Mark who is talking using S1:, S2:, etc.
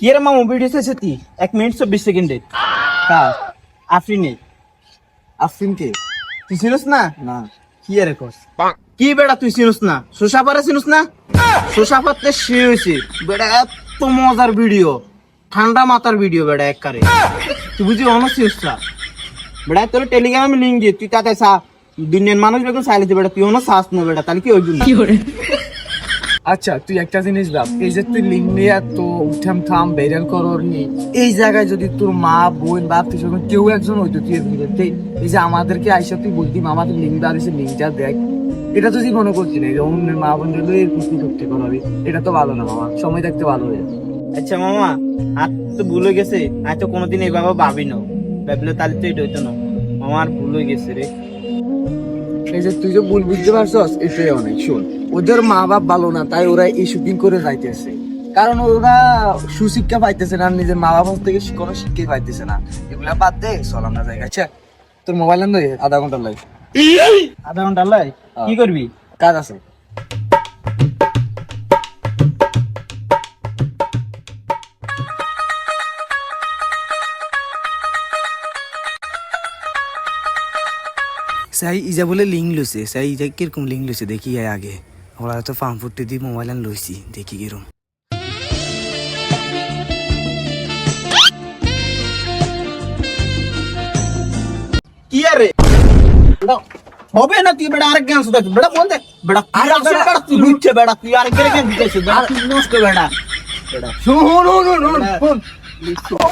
S1: কি রে মামু ভিডিও চাইছে তুই এক মিনিট চব্বিশ সেকেন্ডে কার? আফরিনে
S2: আফরিন কে
S1: তুই চিনিস না?
S2: না।
S1: কি রে কস কি বেড়া তুই চিনিস না? সুসাপারে চিনিস না? সুসাপাতে সে হয়েছে বেড়া এত মজার ভিডিও ঠান্ডা মাথার ভিডিও বেড়া এক কারে তুই বুঝি অনস চিনিস না বেড়া তোর টেলিগ্রামে লিঙ্ক দিয়ে তুই তাতে চা দুনিয়ার মানুষ বেগুন চাইলে বেড়া তুই অনস চাস না বেড়া তাহলে কি ওই জন্য
S2: আচ্ছা তুই একটা জিনিস ভাব এই যে তুই লিঙ্ক নিয়ে তো উঠাম থাম বেরিয়াল করর নি এই জায়গায় যদি তোর মা বোন বাপ তুই কেউ একজন হইতো তুই এই যে আমাদেরকে আইসা তুই বলতি আমাদের লিঙ্ক হয়েছে লিঙ্কটা দেখ। এটা তো তুই মনে করছি না এই যে অন্যের মা বোন দিল এই কুস্তি করতে করাবি এটা তো ভালো না মামা সময় থাকতে ভালো হয়ে যাবে।
S1: আচ্ছা মামা আর তো ভুল হয়ে গেছে আর তো কোনোদিন এইভাবে ভাবি না ভাবলে তাহলে তো এটা হইতো না মামা আর ভুল হয়ে গেছে রে।
S2: এই যে তুই যে ভুল বুঝতে পারছস এটাই অনেক শোন। ওদের মা বাপ ভালো না তাই ওরা এই শুটিং করে যাইতেছে। কারণ ওরা সুশিক্ষা পাইতেছে না নিজের মা বাবা থেকে কোনো শিক্ষাই পাইতেছে না। এগুলা বাদ দে চল আমরা যাই আচ্ছা? তোর মোবাইল নাম আধা ঘণ্টা লাগে
S1: আধা ঘণ্টা লাই? কি করবি?
S2: কাজ আছে।
S3: সাই ইজা বলে লিঙ্ক লইছে। সাই ইজা কীরকম লিঙ্ক লইছে? দেখি আগে। ওরা তো ফার্ম ফুটতে দিয়ে মোবাইল আন লইছি দেখি কিরম
S1: কি আরে? হবে না তুই বেটা আরেক গান শুধাচ্ছিস বেটা বল দে বেটা তুই
S2: আরে
S1: বেটা তুই লুটছে বেটা তুই আরেক গান দিতেছিস বেটা তুই নষ্ট বেটা। বেটা
S2: শোন শোন শোন শোন।